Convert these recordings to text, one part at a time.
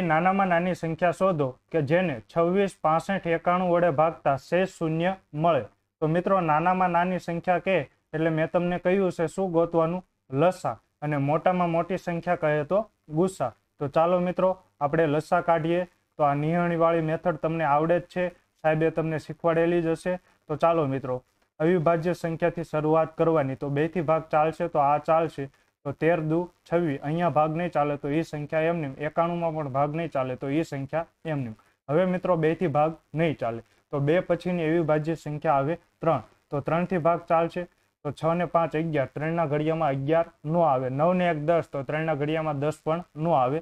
નાનામાં નાની સંખ્યા શોધો કે જેને છવ્વીસ, પાસઠ, એકાણું વડે ભાગતા શેષ શૂન્ય મળે. તો મિત્રો, નાનામાં નાની સંખ્યા કે? એટલે મેં તમને કહ્યું છે શું ગોતવાનું? લસા. અને મોટામાં મોટી સંખ્યા કહે તો ગુસ્સા. તો ચાલો મિત્રો, આપણે લસા કાઢીએ. તો આ નિહણીવાળી મેથડ તમને આવડે જ છે. સાહેબે તમને શીખવાડેલી જ હશે. તો ચાલો મિત્રો, અવિભાજ્ય સંખ્યાથી શરૂઆત કરવાની. તો બેથી ભાગ ચાલશે, તો આ ચાલશે. તો તેર દુ છવ્વી, અહીંયા ભાગ નહીં ચાલે તો એ સંખ્યા એમ એમનેમ એકાણુંમાં પણ ભાગ નહીં ચાલે તો એ સંખ્યા એમ નિમ. હવે મિત્રો બેથી ભાગ નહીં ચાલે તો બે પછીની એવી ભાજ્ય સંખ્યા આવે ત્રણ. તો ત્રણથી ભાગ ચાલશે તો છ ને પાંચ અગિયાર, ત્રણના ઘડિયામાં અગિયાર નો આવે. નવ ને એક દસ તો ત્રણના ઘડિયામાં દસ પણ નો આવે.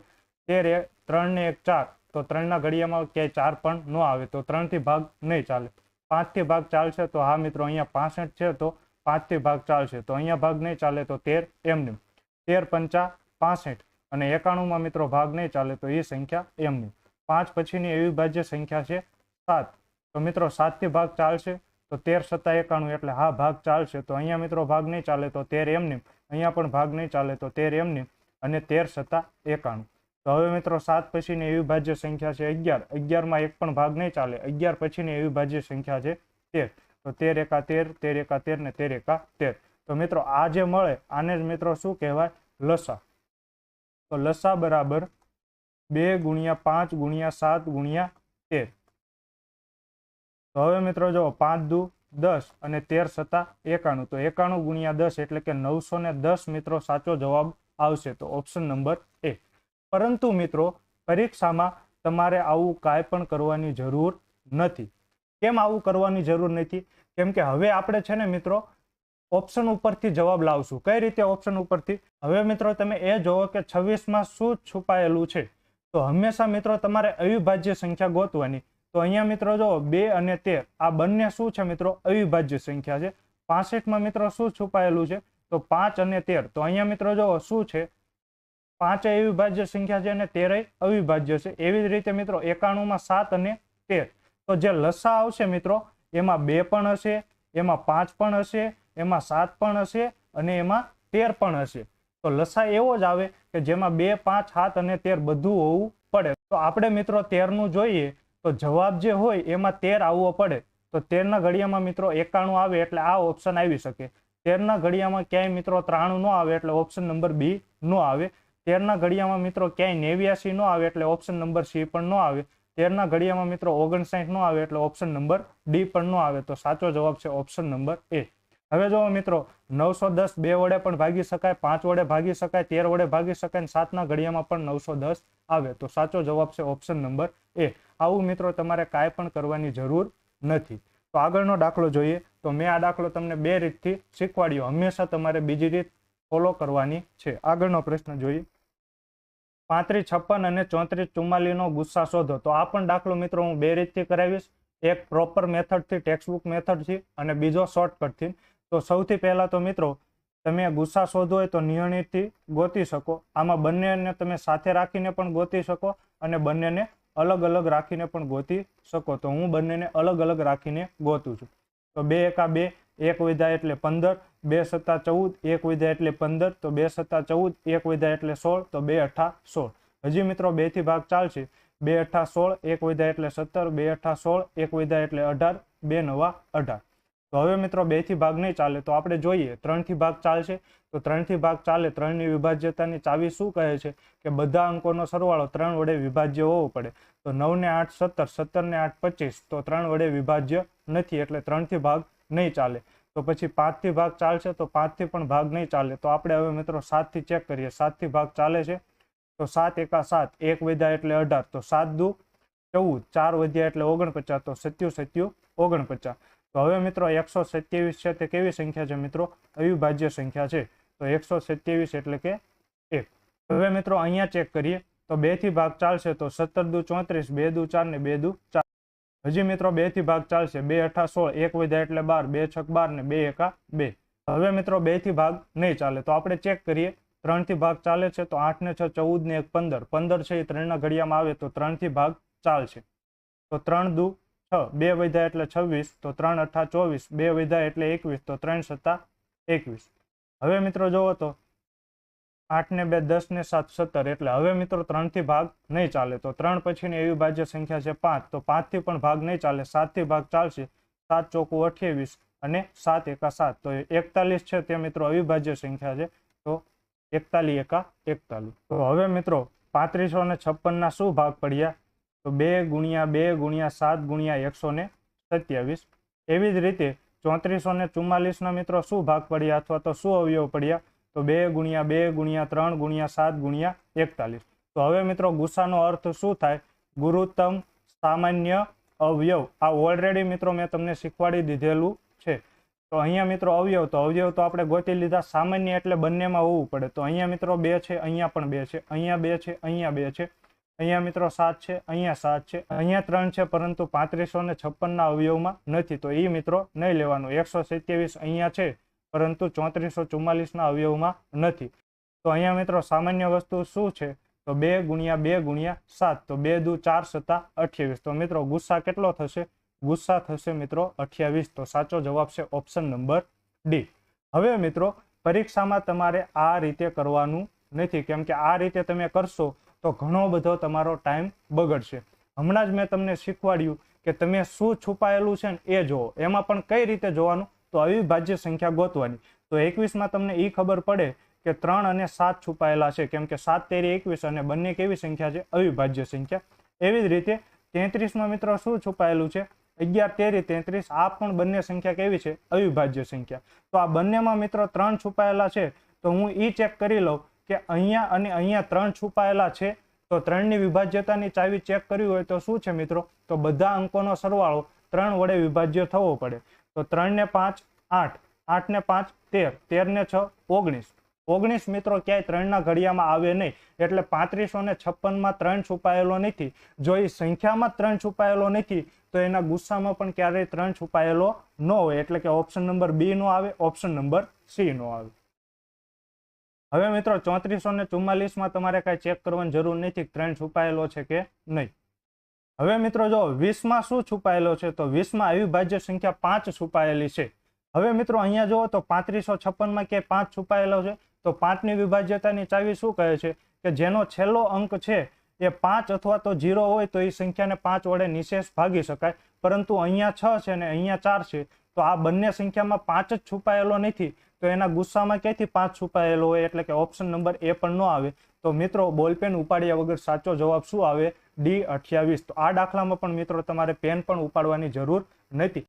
તેર એક, ત્રણ ને એક ચાર તો ત્રણના ઘડિયામાં ક્યાંય ચાર પણ નો આવે તો ત્રણથી ભાગ નહીં ચાલે. પાંચથી ભાગ ચાલશે તો હા મિત્રો અહીંયા પાસઠ છે તો પાંચથી ભાગ ચાલશે. તો અહીંયા ભાગ નહીં ચાલે તો તેર એમનેમ તેર પંચા પાસઠ અને એકાણુંમાં મિત્રો ભાગ નહીં ચાલે તો એ સંખ્યા એમની. પાંચ પછીની એવી ભાજ્ય સંખ્યા છે સાત. તો મિત્રો સાતથી ભાગ ચાલશે તો તેર સત્તા એકાણું એટલે હા ભાગ ચાલશે. તો અહીંયા મિત્રો ભાગ નહીં ચાલે તો તેર એમની. અહીંયા પણ ભાગ નહીં ચાલે તો તેર એમની અને તેર સત્તા એકાણું. તો હવે મિત્રો સાત પછીની એવી ભાજ્ય સંખ્યા છે અગિયાર. અગિયારમાં એક પણ ભાગ નહીં ચાલે. અગિયાર પછીની એવી ભાજ્ય સંખ્યા છે તેર. તો તેર એકા તેર તેર એકા તેર ને તેર એકા તેર. તો મિત્રો આ જે મળે આને જ મિત્રો શું કહેવાય? લસા. તો લસા બરાબર બે ગુણ્યા પાંચ ગુણ્યા સાત ગુણ્યા તેર. તો હવે મિત્રો જો પાંચ દુ દસ અને તેર સત્તા એકાણું. તો એકાણું ગુણ્યા દસ એટલે કે નવસો ને દસ મિત્રો સાચો જવાબ આવશે. તો ઓપ્શન નંબર એ પરંતુ મિત્રો, પરીક્ષામાં તમારે આવું કાંઈ પણ કરવાની જરૂર નથી. કેમ આવું કરવાની જરૂર નથી? કેમ કે હવે આપણે છે ને મિત્રો ઓપ્શન ઉપરથી જવાબ લાવશું. કઈ રીતે ઓપ્શન ઉપરથી? હવે મિત્રો તમે એ જોવો કે છવ્વીસમાં શું છુપાયેલું છે. તો હંમેશા મિત્રો તમારે અવિભાજ્ય સંખ્યા ગોતવાની. તો અહીંયા મિત્રો જો બે અને તેર, આ બંને શું છે મિત્રો? અવિભાજ્ય સંખ્યા છે. પાસઠમાં મિત્રો શું છુપાયેલું છે? તો પાંચ અને તેર. તો અહીંયા મિત્રો જો શું છે? પાંચ અવિભાજ્ય સંખ્યા છે અને તેર અવિભાજ્ય છે. એવી જ રીતે મિત્રો એકાણુંમાં સાત અને તેર. તો જે લસા આવશે મિત્રો, એમાં બે પણ હશે, એમાં પાંચ પણ હશે એમાં સાત પણ હશે અને એમાં તેર પણ હશે. તો લસા એવો જ આવે કે જેમાં બે, પાંચ, સાત અને તેર બધું હોવું પડે. તો આપણે મિત્રો તેરનું જોઈએ તો જવાબ જે હોય એમાં તેર આવવો પડે. તો તેરના ઘડિયામાં મિત્રો એકાણું આવે એટલે આ ઓપ્શન આવી શકે. તેરના ઘડિયામાં ક્યાંય મિત્રો ત્રાણું ન આવે એટલે ઓપ્શન નંબર બી ન આવે. તેરના ઘડિયામાં મિત્રો ક્યાંય નેવ્યાસી ન આવે એટલે ઓપ્શન નંબર સી પણ ન આવે. તેરના ઘડિયામાં મિત્રો ઓગણસાઠ ન આવે એટલે ઓપ્શન નંબર ડી પણ ન આવે. તો સાચો જવાબ છે ઓપ્શન નંબર એ. હવે જો મિત્રો, નવસો દસ બે વડે પણ ભાગી શકાય, પાંચ વડે ભાગી શકાય, તેર વડે ભાગી શકાય અને સાતના ઘડિયામાં પણ નવસો દસ આવે, તો સાચો જવાબ છે ઓપ્શન નંબર એ આવું મિત્રો તમારે કાંઈ પણ કરવાની જરૂર નથી. તો આગળનો દાખલો જોઈએ. તો મેં આ દાખલો તમને બે રીતથી શીખવાડ્યો. હંમેશા તમારે બીજી રીત ફોલો કરવાની છે. આગળનો પ્રશ્ન જોઈએ. પાંત્રીસ છપ્પન અને ચોત્રીસ ચુમ્માલીનો ગુસ્સા શોધો. તો આ પણ દાખલો મિત્રો હું બે રીતથી કરાવીશ. એક પ્રોપર મેથડથી ટેક્સ્ટબુક મેથડથી અને બીજો શોર્ટકટથી તો સૌથી પહેલા તો મિત્રો, તમે ગુસ્સા શોધો હોય તો નિયણિતથી ગોતી શકો. આમાં બંનેને તમે સાથે રાખીને પણ ગોતી શકો અને બંનેને અલગ અલગ રાખીને પણ ગોતી શકો. તો હું બંનેને અલગ અલગ રાખીને ગોતું છું. તો બે એકા બે, એક વિધા એટલે પંદર, બે સત્તા ચૌદ, એક વિધા એટલે પંદર, તો બે સત્તા ચૌદ, એક વિધા એટલે સોળ, તો બે અઠા સોળ. હજી મિત્રો બેથી ભાગ ચાલશે. બે અઠા સોળ, એક વિધા એટલે સત્તર, બે અઠા સોળ, એક વિધા એટલે અઢાર, બે નવા અઢાર. તો હવે મિત્રો બેથી ભાગ નહીં ચાલે, તો આપણે જોઈએ ત્રણથી ભાગ ચાલશે. તો ત્રણથી ભાગ ચાલે, ત્રણની વિભાજ્યતાની ચાવી શું કહે છે? કે બધા અંકોનો સરવાળો ત્રણ વડે વિભાજ્ય હોવો પડે. તો નવ ને આઠ સત્તર સત્તર ને આઠ પચીસ, તો ત્રણ વડે વિભાજ્ય નથી, એટલે ત્રણથી ભાગ નહીં ચાલે. તો પછી પાંચથી ભાગ ચાલશે, તો પાંચથી પણ ભાગ નહીં ચાલે. તો આપણે હવે મિત્રો સાતથી ચેક કરીએ. સાતથી ભાગ ચાલે છે, તો સાત એકા સાત, એક વધ્યા એટલે અઢાર. તો સાત દુ ચૌદ, ચાર વધ્યા એટલે ઓગણપચાસ, તો સત્યુ સત્યુ ઓગણપચાસ. તો હવે મિત્રો એકસો સત્યાવીસ છે તે કેવી સંખ્યા છે મિત્રો? અવિભાજ્ય સંખ્યા છે. તો એકસો સત્યાવીસ એટલે કે એક. હવે મિત્રો અહીંયા ચેક કરીએ. તો બેથી ભાગ ચાલશે તો સત્તર દુ ચોત્રીસ, બે દુ ચાર ને બે દુ ચાર. હજી મિત્રો બેથી ભાગ ચાલશે. બે અઠા સોળ, એક વધ્યા એટલે બાર, બે છક બાર ને બે એકા બે. હવે મિત્રો બેથી ભાગ નહીં ચાલે. તો આપણે ચેક કરીએ. ત્રણથી ભાગ ચાલે છે તો આઠ ને છ, ચૌદ ને એક, પંદર. પંદર છે એ ત્રણના ઘડિયામાં આવે તો ત્રણથી ભાગ ચાલશે. તો ત્રણ દુ છ, બે વધ્યા એટલે છવ્વીસ, તો ત્રણ અઠા ચોવીસ, બે વધ્યા એટલે એકવીસ, તો ત્રણ સત્તા એકવીસ. હવે મિત્રો જોવો તો, આઠ ને બે, દસ ને સાત, સત્તર, એટલે હવે મિત્રો ત્રણથી ભાગ નહીં ચાલે. તો ત્રણ પછીની એવી ભાજ્ય સંખ્યા છે પાંચ, તો પાંચથી પણ ભાગ નહીં ચાલે. સાતથી ભાગ ચાલશે. સાત ચોકું અઠ્યાવીસ અને સાત એકા સાત. તો એકતાલીસ છે તે મિત્રો અવિભાજ્ય સંખ્યા છે. તો એકતાલીસ એકા એકતાલીસ. તો હવે મિત્રો પાંત્રીસો ને છપ્પનના શું ભાગ પડ્યા? તો બે ગુણ્યા બે ગુણ્યા સાત ગુણ્યા એકસો ને સત્યાવીસ. એવી જ રીતે ચોત્રીસો ને ચુમ્માલીસના મિત્રો શું ભાગ પડ્યા અથવા તો શું અવયવ પડ્યા? તો બે ગુણ્યા બે ગુણ્યા ત્રણ ગુણ્યા સાત ગુણ્યા એકતાલીસ. તો હવે મિત્રો ગુસ્સાનો અર્થ શું થાય? ગુરુત્તમ સામાન્ય અવયવ. આ ઓલરેડી મિત્રો મેં તમને શીખવાડી દીધેલું છે. તો અહીંયા મિત્રો અવયવ. તો અવયવ તો આપણે ગોતી લીધા સામાન્ય એટલે બંનેમાં હોવું પડે. તો અહીંયા મિત્રો બે છે, અહીંયા પણ બે છે, અહીંયા બે છે, અહીંયા બે છે. અહીંયા મિત્રો સાત છે, અહીંયા સાત છે, અહીંયા ત્રણ છે, પરંતુ પાંત્રીસો ને છપ્પનના અવયવમાં નથી. તો એ મિત્રો નહીં લેવાનું. એકસો સત્યાવીસ અહીંયા છે, પરંતુ ચોત્રીસો ચુમ્માલીસના અવયવમાં નથી. તો અહીંયા મિત્રો સામાન્ય વસ્તુ શું છે? તો બે ગુણ્યા બે ગુણ્યા સાત. તો બે દુ ચાર સત્તા અઠ્યાવીસ. તો મિત્રો ગુસ્સા કેટલો થશે? ગુસ્સા થશે મિત્રો અઠ્યાવીસ. તો સાચો જવાબ છે ઓપ્શન નંબર ડી. હવે મિત્રો પરીક્ષામાં તમારે આ રીતે કરવાનું નથી. કેમ કે આ રીતે તમે કરશો તો ઘણો બધો તમારો ટાઈમ બગડશે. હમણાં જ મેં તમને શીખવાડ્યું કે તમે શું છુપાયેલું છે ને એ જુઓ એમાં પણ કઈ રીતે જોવાનું? તો અવિભાજ્ય સંખ્યા ગોતવાની. તો એકવીસમાં તમને એ ખબર પડે કે ત્રણ અને સાત છુપાયેલા છે. કેમ કે સાત, તેરી, એકવીસ અને બંને કેવી સંખ્યા છે? અવિભાજ્ય સંખ્યા. એવી જ રીતે તેત્રીસમાં મિત્રો શું છુપાયેલું છે? અગિયાર, તેરી, તેત્રીસ, આ પણ બંને સંખ્યા કેવી છે? અવિભાજ્ય સંખ્યા. તો આ બંનેમાં મિત્રો ત્રણ છુપાયેલા છે. તો હું એ ચેક કરી લઉં કે અહીંયા અને અહીંયા ત્રણ છુપાયેલા છે, તો ત્રણની વિભાજ્યતાની ચાવી ચેક કરવી હોય તો શું છે મિત્રો? તો બધા અંકોનો સરવાળો ત્રણ વડે વિભાજ્ય થવો પડે. તો ત્રણ ને પાંચ, આઠ. આઠ ને પાંચ, તેર. તેર ને છ, ઓગણીસ. ઓગણીસ મિત્રો ક્યાંય ત્રણના ઘડિયામાં આવે નહીં. એટલે પાંત્રીસો ને છપ્પનમાં ત્રણ છુપાયેલો નથી. જો એ સંખ્યામાં ત્રણ છુપાયેલો નથી, તો એના ગુસ્સામાં પણ ક્યારેય ત્રણ છુપાયેલો ન હોય. એટલે કે ઓપ્શન નંબર બી નો આવે ઓપ્શન નંબર સી નો આવે. હવે મિત્રો ચોત્રીસો ને ચુમ્માલીસમાં તમારે કાંઈ ચેક કરવાની જરૂર નથી ટ્રેન્ડ છુપાયેલો છે કે નહીં. હવે મિત્રો જો વીસમાં શું છુપાયેલો છે તો વીસમાં અવિભાજ્ય સંખ્યા પાંચ છુપાયેલી છે. હવે મિત્રો અહીંયા જુઓ તો પાંત્રીસો છપ્પનમાં કે પાંચ છુપાયેલો છે. તો પાંચની વિભાજ્યતાની ચાવી શું કહે છે? કે જેનો છેલ્લો અંક છે એ પાંચ અથવા તો જીરો હોય તો એ સંખ્યાને પાંચ વડે નિશેષ ભાગી શકાય. પરંતુ અહીંયા છ છે ને અહીંયા ચાર છે. તો આ બંને સંખ્યામાં પાંચ જ છુપાયેલો નથી. તો એના ગુસ્સામાં ક્યાંથી પાંચ છુપાયેલો હોય એટલે કે ઓપ્શન નંબર એ પણ ન આવે. તો મિત્રો બોલપેન ઉપાડ્યા વગર સાચો જવાબ શું આવે? ડી અઠ્યાવીસ. તો આ દાખલામાં પણ મિત્રો તમારે પેન પણ ઉપાડવાની જરૂર નથી.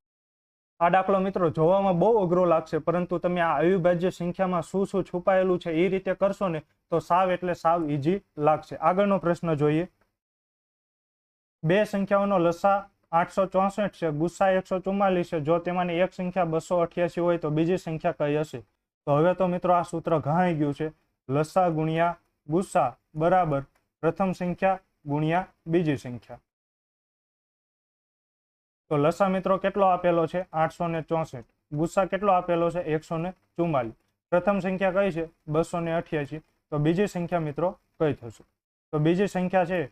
આ દાખલો મિત્રો જોવામાં બહુ અઘરો લાગશે, પરંતુ તમે આ અવિભાજ્ય સંખ્યામાં શું શું છુપાયેલું છે એ રીતે કરશો ને તો સાવ એટલે સાવ ઈજી લાગશે. આગળનો પ્રશ્ન જોઈએ. બે સંખ્યાઓનો લસા આઠસો ચોસઠ છે ગુસ્સા એકસો ચુમ્માલીસ છે, જો તેમાંની એક સંખ્યા બસો અઠ્યાસી હોય તો બીજી સંખ્યા કઈ હશે? તો હવે તો મિત્રો આ સૂત્ર ઘણાઈ ગયું છે. લસા ગુણ્યા ગુસ્સા બરાબર પ્રથમ સંખ્યા ગુણ્યા બીજી સંખ્યા. તો લસા મિત્રો કેટલો આપેલો છે? આઠસો ને ચોસઠ. ગુસ્સા કેટલો આપેલો છે? એકસો ને ચુમ્માલીસ પ્રથમ સંખ્યા કઈ છે? બસો ને અઠ્યાસી. તો બીજી સંખ્યા મિત્રો કઈ થશે? તો બીજી સંખ્યા છે,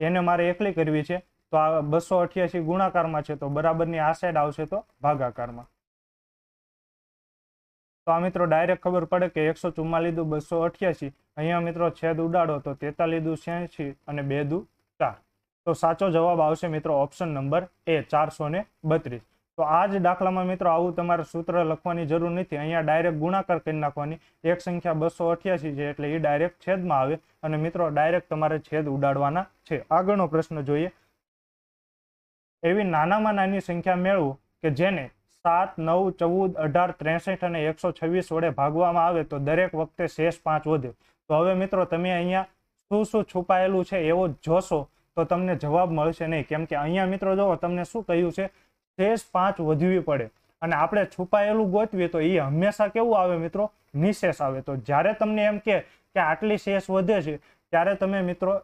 એને મારે એકલી કરવી છે. તો આ બસો અઠ્યાસી ગુણાકારમાં છે, તો બરાબરની આ સાઈડ આવશે તો ભાગાકારમાં. તો આ મિત્રો ડાયરેક્ટ ખબર પડે કે એકસો ચુમ્માલીસ દુ બસો અઠ્યાસી, અહીંયા મિત્રો છેદ ઉડાડો તો તેતાલીસ દુ છ્યાસી અને બે દુ ચાર. તો સાચો જવાબ આવશે મિત્રો ઓપ્શન નંબર એ, ચારસો ને બત્રીસ. તો આ જ દાખલામાં મિત્રો આવું તમારે સૂત્ર લખવાની જરૂર નથી, અહીંયા ડાયરેક્ટ ગુણાકાર કરી નાખવાની. એક સંખ્યા બસો અઠ્યાસી છે, એટલે એ ડાયરેક્ટ છેદમાં આવે અને મિત્રો ડાયરેક્ટ તમારે છેદ ઉડાડવાના છે. આગળનો પ્રશ્ન જોઈએ એવી નાનામાં નાની સંખ્યા મેળવું કે જેને સાત, નવ, ચૌદ, અઢાર, ત્રેસઠ અને એકસો છવ્વીસ વડે ભાગવામાં આવે તો દરેક વખતે શેષ પાંચ વધે. તો હવે મિત્રો તમે અહીંયા શું શું છુપાયેલું છે એવો જોશો તો તમને જવાબ મળશે નહીં. કેમ કે અહીંયા મિત્રો જો તમને શું કહ્યું છે? શેષ પાંચ વધવી પડે. અને આપણે છુપાયેલું ગોતવીએ તો એ હંમેશા કેવું આવે મિત્રો? નિશેષ આવે. તો જ્યારે તમને એમ કે આટલી શેષ વધે છે, ત્યારે તમે મિત્રો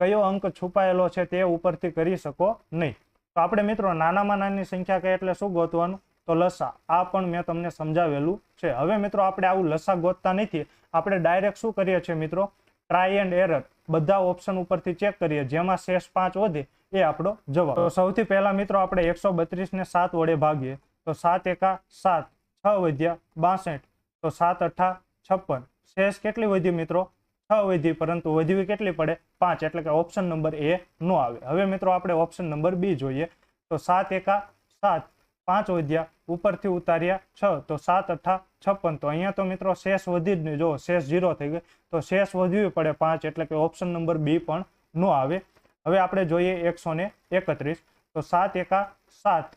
કયો અંક છુપાયેલો છે તે ઉપરથી કરી શકો નહીં. તો આપણે મિત્રો નાનામાં નાની સંખ્યા કહે એટલે શું ગોતવાનું? તો લસા. આ પણ મેં તમને સમજાવેલું છે. હવે મિત્રો આપણે આવું લસા ગોતતા નથી. આપણે ડાયરેક્ટ શું કરીએ છીએ મિત્રો? ટ્રાય એન્ડ એરર બધા ઓપ્શન ઉપરથી ચેક કરીએ. જેમાં શેષ પાંચ વધે એ આપણો જવાબ. તો સૌથી પહેલા મિત્રો આપણે એકસો બત્રીસને સાત વડે ભાગીએ. તો સાત એકા સાત, છ વધ્યા બાસઠ. તો સાત અઠા છપ્પન. શેષ કેટલી વધી મિત્રો? છ વધી પરંતુ વધવી કેટલી પડે? પાંચ. એટલે કે ઓપ્શન નંબર એ નો આવે. હવે મિત્રો આપણે ઓપ્શન નંબર બી જોઈએ. તો સાત એકા સાત, પાંચ વધ્યા, ઉપરથી ઉતાર્યા છ. તો સાત અઠા છપ્પન. તો અહીંયા તો મિત્રો શેષ વધી જ નહીં જો શેષ ઝીરો થઈ ગઈ, તો શેષ વધવી પડે પાંચ. એટલે કે ઓપ્શન નંબર બી પણ નો આવે. હવે આપણે જોઈએ એકસો ને એકત્રીસ. તો સાત એકા સાત.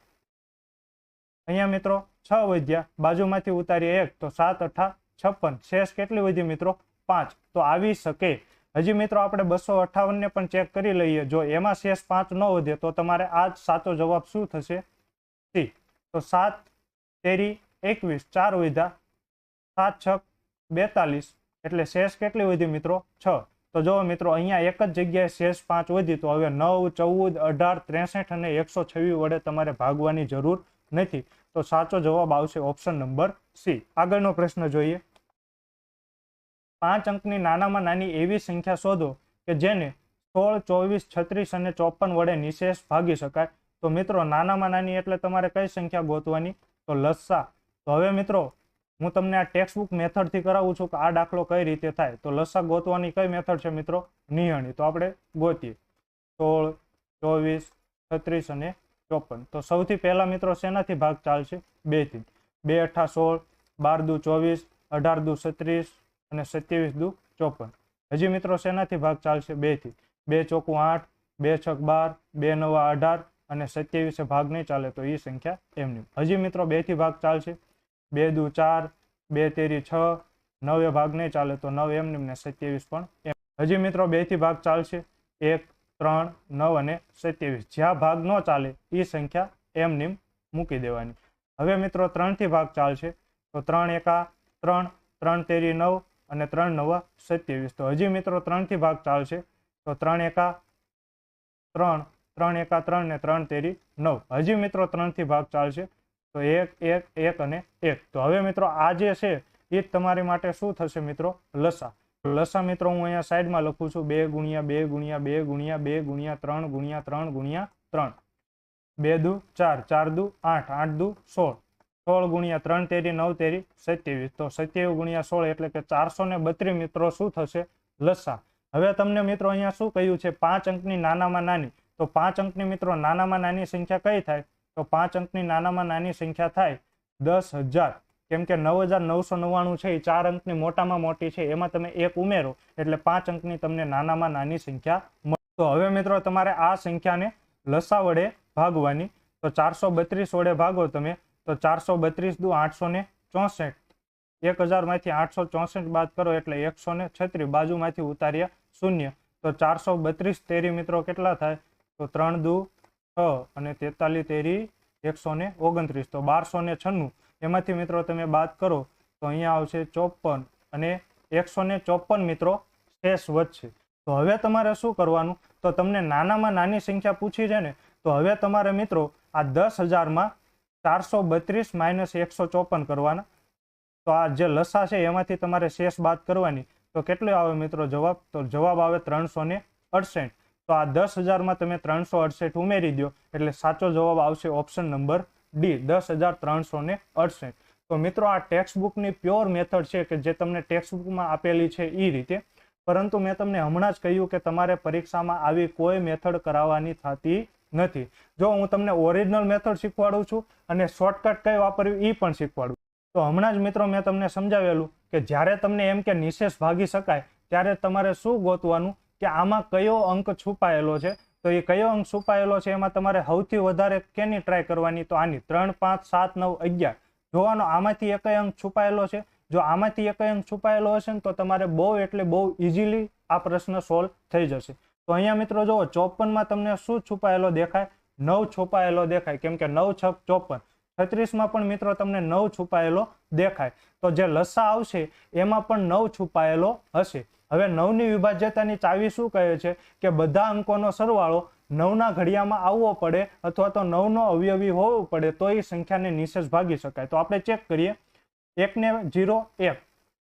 અહીંયા મિત્રો છ વધ્યા, બાજુમાંથી ઉતારીએ એક. તો સાત અઠા છપ્પન. શેષ કેટલી વધી મિત્રો? પાંચ તો આવી શકે. હજી મિત્રો આપણે બસો અઠાવનને પણ ચેક કરી લઈએ. જો એમાં શેષ પાંચ ન વધે તો તમારે આ સાચો જવાબ શું થશે? સી. તો સાત તેરી એકવીસ, ચાર વધ્યા. સાત છ બેતાલીસ. એટલે શેષ કેટલી વધી મિત્રો? છ. તો જો મિત્રો, અહીંયા એક જ જગ્યાએ શેષ પાંચ વધી. તો હવે નવ, ચૌદ, અઢાર, ત્રેસઠ અને એકસો છવ્વીસ વડે તમારે ભાગવાની જરૂર નથી. તો સાચો જવાબ આવશે ઓપ્શન નંબર સી. આગળનો પ્રશ્ન જોઈએ. પાંચ અંકની નાનામાં નાની એવી સંખ્યા શોધો કે જેને સોળ, ચોવીસ, છત્રીસ અને ચોપન વડે નિશેષ ભાગી શકાય. તો મિત્રો, નાનામાં નાની એટલે તમારે કઈ સંખ્યા ગોતવાની? તો લસ્સા તો હવે મિત્રો, હું તમને આ ટેક્સ્ટબુક મેથડથી કરાવું છું કે આ દાખલો કઈ રીતે થાય. તો લસ્સા ગોતવાની કઈ મેથડ છે મિત્રો? નિયણી તો આપણે ગોતીએ. સોળ, ચોવીસ, છત્રીસ અને ચોપન. તો સૌથી પહેલા મિત્રો શેનાથી ભાગ ચાલશે? બેથી. બે અઠા સોળ, બાર દુ ચોવીસ, અઢાર દુ છત્રીસ અને સત્યાવીસ દુ ચોપન. હજી મિત્રો શેનાથી ભાગ ચાલશે? બેથી. બે ચોકું આઠ, બે છક બાર, બે નવા અઢાર અને સત્યાવીસે ભાગ નહીં ચાલે તો એ સંખ્યા એમની હજી મિત્રો બેથી ભાગ ચાલશે? બે દુ ચાર, બે તેરી છ, નવે ભાગ નહીં ચાલે તો નવ એમની ને સત્યાવીસ પણ એમ. હજી મિત્રો બેથી ભાગ ચાલશે? એક, ત્રણ, નવ અને સત્યાવીસ. જ્યાં ભાગ ન ચાલે એ સંખ્યા એમની મૂકી દેવાની. હવે મિત્રો ત્રણથી ભાગ ચાલશે? તો ત્રણ એકા, ત્રણ ત્રણ તેરી નવ અને ત્રણ નવા સત્યાવીસ. તો હજી મિત્રો ત્રણથી ભાગ ચાલશે. તો ત્રણ એકા ત્રણ ત્રણ એકા ત્રણ ને ત્રણ તેરી નવ. હજી મિત્રો ત્રણથી ભાગ ચાલશે. તો એક એક એક અને એક. તો હવે મિત્રો આ જે છે, એ તમારી માટે શું થશે મિત્રો? લસા. લસા મિત્રો, હું અહીંયા સાઈડમાં લખું છું. બે ગુણ્યા બે ગુણ્યા બે ગુણ્યા બે ગુણ્યા ત્રણ ગુણ્યા ત્રણ ગુણ્યા ત્રણ. બે દુ ચાર ચાર દુ આઠ આઠ દુ સોળ. સોળ ગુણ્યા ત્રણ તેરી, નવ તેરી, સત્યાવીસ. તો સત્યાવીસ ગુણ્યા સોળ એટલે કે ચારસો ને બત્રીસ મિત્રો શું થશે? લસા. હવે તમને મિત્રો અહીંયા શું કહ્યું છે? પાંચ અંકની નાનામાં નાની. તો પાંચ અંકની મિત્રો નાનામાં નાની સંખ્યા કઈ થાય? તો પાંચ અંકની નાનામાં નાની સંખ્યા થાય દસ હજાર. કેમ કે નવ હજાર નવસો નવ્વાણું છે, એ ચાર અંકની મોટામાં મોટી છે, એમાં તમે એક ઉમેરો, એટલે પાંચ અંકની તમને નાનામાં નાની સંખ્યા મળે. તો હવે મિત્રો તમારે આ સંખ્યાને લસા વડે ભાગવાની. તો ચારસો બત્રીસ વડે ભાગો તમે તો ચારસો બત્રીસ દુ આઠસો ને ચોસઠ. એક હજારમાંથી આઠસો ચોસઠ બાદ કરો એટલે એકસો ને છત્રીસ બાજુમાંથી ઉતાર્યા શૂન્ય. તો ચારસો બત્રીસ તેરી મિત્રો કેટલા થાય? તો ત્રણ દુ છ અને તેતાલીસ તેરી એકસો ને ઓગણત્રીસ. તો બારસો ને છન્નું. એમાંથી મિત્રો તમે બાદ કરો તો અહીંયા આવશે ચોપન અને એકસો ને ચોપન મિત્રો શેષ વધશે તો હવે તમારે શું કરવાનું? તો તમને નાનામાં નાની સંખ્યા પૂછી છે ને, તો હવે તમારે મિત્રો આ દસ હજારમાં ચારસો બત્રીસ માઇનસ એકસો ચોપન કરવાના. તો આ જે લસા છે એમાંથી તમારે શેષ બાદ કરવાની. તો કેટલો આવે મિત્રો જવાબ? તો જવાબ આવે ત્રણસો ને તો આ દસ હજારમાં તમે ત્રણસો અડસઠ ઉમેરી દો. એટલે સાચો જવાબ આવશે ઓપ્શન નંબર ડી દસ હજાર ત્રણસો ને તો મિત્રો આ ટેક્સ્ટ બુકની પ્યોર મેથડ છે કે જે તમને ટેક્સ્ટ બુકમાં આપેલી છે એ રીતે. પરંતુ મેં તમને હમણાં જ કહ્યું કે તમારે પરીક્ષામાં આવી કોઈ મેથડ કરાવવાની થતી નથી. જો હું તમને ઓરિજિનલ મેથડ શીખવાડું છું અને શોર્ટકટ કઈ વાપર્યું એ પણ શીખવાડું. તો હમણાં જ મિત્રો મેં તમને સમજાવેલું કે જ્યારે તમને એમ કે નિશેષ ભાગી શકાય, ત્યારે તમારે શું ગોતવાનું? કે આમાં કયો અંક છુપાયેલો છે? તો એ કયો અંક છુપાયેલો છે? એમાં તમારે સૌથી વધારે કેની ટ્રાય કરવાની? તો આની ત્રણ, પાંચ, સાત, નવ, અગિયાર. જોવાનો આમાંથી એકય અંક છુપાયેલો છે? જો આમાંથી એકય અંક છુપાયેલો હશે ને, તો તમારે બહુ એટલે બહુ ઇઝીલી આ પ્રશ્ન સોલ્વ થઈ જશે. તો અહીંયા મિત્રો જુઓ, ચોપનમાં તમને શું છુપાયેલો દેખાય? નવ છુપાયેલો દેખાય. કેમ કે નવ છ ચોપન. છત્રીસમાં પણ મિત્રો તમને નવ છુપાયેલો દેખાય. તો જે લસા આવશે, એમાં પણ નવ છુપાયેલો હશે. હવે નવની વિભાજ્યતાની ચાવી શું કહે છે? કે બધા અંકોનો સરવાળો નવના ઘડિયામાં આવવો પડે અથવા તો નવનો અવયવી હોવો પડે, તો એ સંખ્યાને નિશેષ ભાગી શકાય. તો આપણે ચેક કરીએ. એકને જીરો, એક.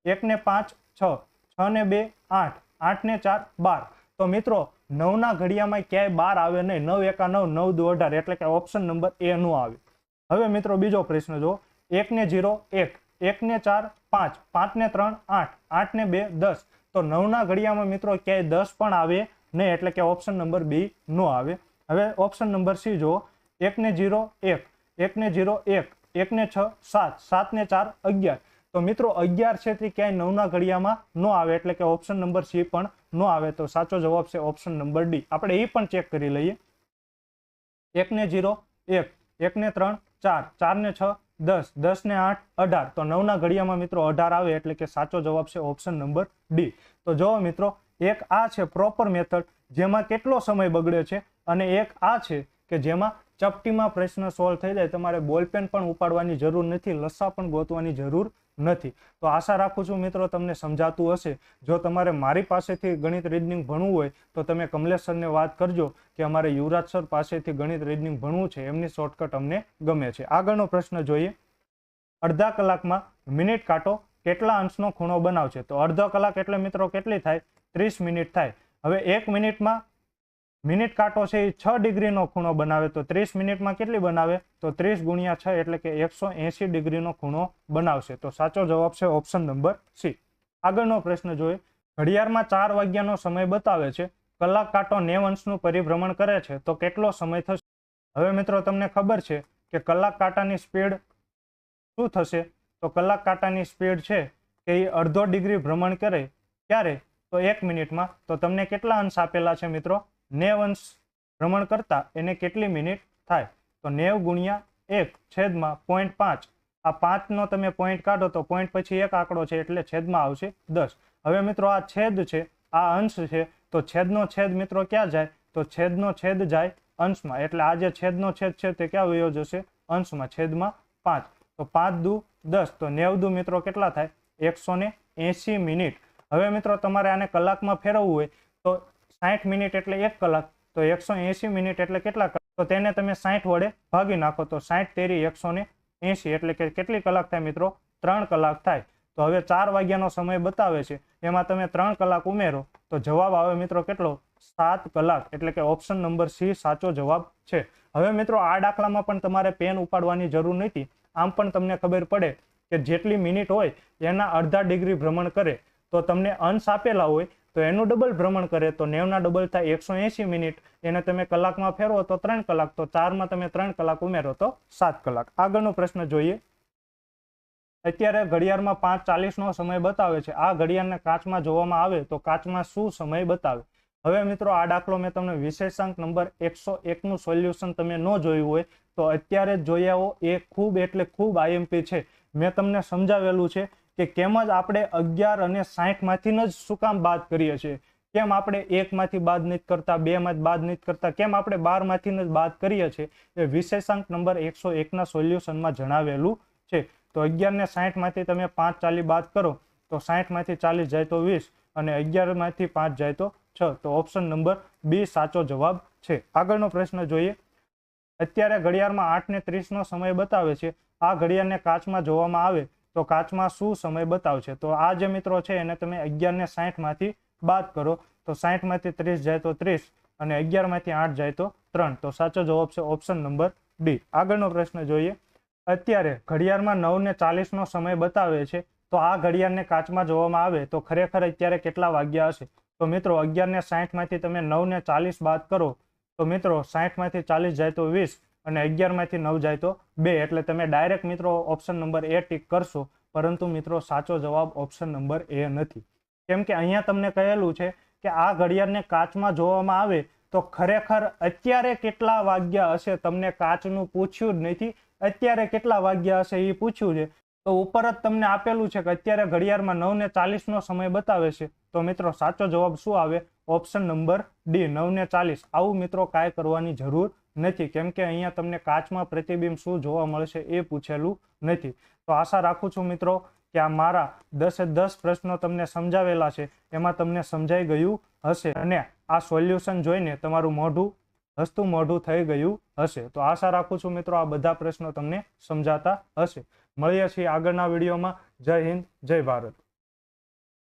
એકને પાંચ, છ. છ ને બે, આઠ. આઠ ને ચાર, બાર. તો મિત્રો, નવના ઘડિયામાં ક્યાંય બાર આવે નહીં. નવ એકા નવ નવ દુ અઢાર, એટલે કે ઓપ્શન નંબર એ નું આવે હવે મિત્રો, બીજો પ્રશ્ન જો એકને જીરો, એક. એકને ચાર, પાંચ. પાંચ ને ત્રણ, આઠ. આઠ ને બે, દસ. તો નવના ઘડિયામાં મિત્રો, ક્યાંય દસ પણ આવે નહીં, એટલે કે ઓપ્શન નંબર બી નો આવે. હવે ઓપ્શન નંબર સી જુઓ. એક ને જીરો, એક. એક ને જીરો, એક. એક ને છ, સાત. સાત ને ચાર, અગિયાર. તો મિત્રો, અગિયાર છે તે ક્યાંય નવના ઘડિયામાં નો આવે, એટલે કે ઓપ્શન નંબર સી પણ ન આવે, તો સાચો જવાબ છે ઓપ્શન નંબર ડી આપણે એ પણ ચેક કરી લઈએ. એક ને જીરો એક. એક ને ત્રણ, ચાર. ચાર ને છ, દસ. દસ ને આઠ, અઢાર. તો નવના ઘડિયામાં મિત્રો અઢાર આવે, એટલે કે સાચો જવાબ છે ઓપ્શન નંબર ડી તો જુઓ મિત્રો, એક આ છે પ્રોપર મેથડ જેમાં કેટલો સમય બગડે છે, અને એક આ છે કે જેમાં ચપટીમાં પ્રશ્ન સોલ્વ થઈ જાય, તમારે બોલપેન પણ ઉપાડવાની જરૂર નથી લસ્સા પણ ગોતવાની જરૂર નથી. તો આશા રાખું છું મિત્રો તમને સમજાતું હશે. જો તમારે મારી પાસેથી ગણિત રીઝનિંગ ભણવું હોય, તો તમે કમલેશ સરને વાત કરજો કે અમારે યુવરાજ સર પાસેથી ગણિત રીઝનિંગ ભણવું છે, એમની શોર્ટકટ અમને ગમે છે. આગળનો પ્રશ્ન જોઈએ. અડધા કલાકમાં મિનિટ કાંટો કેટલા અંશનો ખૂણો બનાવશે? તો અડધો કલાક એટલે મિત્રો કેટલી થાય? ત્રીસ મિનિટ થાય. હવે એક મિનિટમાં મિનિટ કાંટો છે એ છ ડિગ્રીનો ખૂણો બનાવે તો ત્રીસ મિનિટમાં કેટલી બનાવે? તો ત્રીસ ગુણ્યા છ એટલે કે એકસો એંસી ડિગ્રીનો ખૂણો બનાવશે. તો સાચો જવાબ છે ઓપ્શન નંબર સી. આગળનો પ્રશ્ન જોઈએ ઘડિયાળમાં ચાર વાગ્યાનો સમય બતાવે છે. કલાક કાંટો નેવ અંશનું પરિભ્રમણ કરે છે. તો કેટલો સમય થશે? હવે મિત્રો તમને ખબર છે કે કલાક કાંટાની સ્પીડ શું થશે? તો કલાક કાંટાની સ્પીડ છે કે એ અડધો ડિગ્રી ભ્રમણ કરે. ક્યારે? તો એક મિનિટમાં. તો તમને કેટલા અંશ આપેલા છે મિત્રો? નેવ અંશ ભ્રમણ કરતા એને કેટલી મિનિટ થાય? તો નેવ ગુણ્યા એક છેદમાં પોઈન્ટ પાંચ. આ પાંચનો તમે પોઈન્ટ કાઢો તો પોઈન્ટ પછી એક આંકડો છે એટલે છેદમાં આવશે દસ. હવે મિત્રો આ છેદ છે, આ અંશ છે, તો છેદનો છેદ મિત્રો ક્યાં જાય? તો છેદનો છેદ જાય અંશમાં. એટલે આ જે છેદનો છેદ છે તે ક્યાં વયો જશે? અંશમાં છેદમાં પાંચ. તો પાંચ દુ દસ. તો નેવ દુ મિત્રો કેટલા થાય? એકસો એંસી મિનિટ. હવે મિત્રો તમારે આને કલાકમાં ફેરવવું હોય તો સાઠ મિનિટ એટલે એક કલાક, તો એકસો એંસી મિનિટ એટલે કેટલા તો તેને તમે સાઠ વડે ભાગી નાખો, તો સાઠ તેરી એકસો એંશી એટલે કે કેટલી કલાક થાય મિત્રો? ત્રણ કલાક થાય. તો હવે ચાર વાગ્યાનો સમય બતાવે છે. એમાં તમે ત્રણ કલાક ઉમેરો, તો જવાબ આવે મિત્રો કેટલો? સાત કલાક, એટલે કે ઓપ્શન નંબર સી સાચો જવાબ છે. હવે મિત્રો આ દાખલામાં પણ તમારે પેન ઉપાડવાની જરૂર નથી. આમ પણ તમને ખબર પડે કે જેટલી મિનિટ હોય એના અડધા ડિગ્રી ભ્રમણ કરે. તો તમને અંશ આપેલા હોય તો એનું ડબલ ભ્રમણ કરે તો નેવના ડબલ થાય એકસો એંશી મિનિટ. એને તમે કલાકમાં ફેરવો તો ત્રણ કલાક, તો ચારમાં તમે ત્રણ કલાક ઉમેરો તો સાત કલાક. આગળનો પ્રશ્ન જોઈએ. અત્યારે ઘડિયાળમાં પાંચ ચાલીસનો સમય બતાવે છે. આ ઘડિયાળને કાચમાં જોવામાં આવે તો કાચમાં શું સમય બતાવે? હવે મિત્રો આ દાખલો મેં તમને વિશેષાંક નંબર એકસો એકનું સોલ્યુશન તમે ન જોયું હોય તો અત્યારે જ જોઈ આવો. એ ખૂબ એટલે ખૂબ આઈએમપી છે. મેં તમને સમજાવેલું છે. કે કેમ જ આપણે અગિયાર અને સાહીઠમાંથી જ શું કામ બાદ કરીએ છીએ? કેમ આપણે એકમાંથી બાદ નથી કરતા, બેમાંથી બાદ નથી કરતા? કેમ આપણે બારમાંથી જ બાદ કરીએ છીએ? એ વિશેષાંક નંબર એકસો એકના સોલ્યુશનમાં જણાવેલું છે. તો અગિયાર ને સાહીઠમાંથી તમે પાંચ ચાલી બાદ કરો, તો સાહીઠમાંથી ચાલીસ જાય તો વીસ અને અગિયારમાંથી પાંચ જાય તો છ. તો ઓપ્શન નંબર બી સાચો જવાબ છે. આગળનો પ્રશ્ન જોઈએ. અત્યારે ઘડિયાળમાં આઠ ને ત્રીસનો સમય બતાવે છે. આ ઘડિયાળને કાચમાં જોવામાં આવે તો કાચમાં શું સમય બતાવશે? તો આ જે મિત્રો છે, એને તમે અગિયાર ને સાહીઠમાંથી બાદ કરો. તો સાહીઠમાંથી ત્રીસ જાય તો ત્રીસ અને અગિયારમાંથી આઠ જાય તો ત્રણ. તો સાચો જવાબ છે ઓપ્શન નંબર ડી આગળનો પ્રશ્ન જોઈએ. અત્યારે ઘડિયાળમાં નવ ને ચાલીસનો સમય બતાવે છે, તો આ ઘડિયાળને કાચમાં જોવામાં આવે તો ખરેખર અત્યારે કેટલા વાગ્યા હશે? તો મિત્રો અગિયાર ને સાહીઠમાંથી તમે નવ ને ચાલીસ બાદ કરો. તો મિત્રો સાહીઠમાંથી ચાલીસ જાય તો વીસ. અને અગિયારમાંથી નવ જાય તો બે. એટલે તમે ડાયરેક્ટ મિત્રો ઓપ્શન નંબર એ ટીક કરશો. પરંતુ મિત્રો સાચો જવાબ ઓપ્શન નંબર એ નથી. કેમ કે અહીંયા તમને કહેલું છે કે આ ઘડિયાળને કાચમાં જોવામાં આવે તો ખરેખર અત્યારે કેટલા વાગ્યા હશે તમને કાચનું પૂછ્યું જ નથી. અત્યારે કેટલા વાગ્યા હશે એ પૂછ્યું છે. તો ઉપર જ તમને આપેલું છે કે અત્યારે ઘડિયાળમાં નવ ને ચાલીસનો સમય બતાવે છે. તો મિત્રો સાચો જવાબ શું આવે? ઓપ્શન નંબર ડી નવ ને ચાલીસ. આવું મિત્રો કાંઈ કરવાની જરૂર નથી. કેમ કે અહીંયા તમને કાચમાં પ્રતિબિંબ શું જોવા મળશે એ પૂછેલું નથી. તો આશા રાખું છું મિત્રો કે આ મારા દસે દસ પ્રશ્નો તમને સમજાવેલા છે. એમાં તમને સમજાઈ ગયું હશે અને આ સોલ્યુશન જોઈને તમારું મોઢું, હસતું મોઢું થઈ ગયું હશે. તો આશા રાખું છું મિત્રો આ બધા પ્રશ્નો તમને સમજાતા હશે. મળીએ છીએ આગળના વિડીયોમાં. જય હિન્દ, જય ભારત.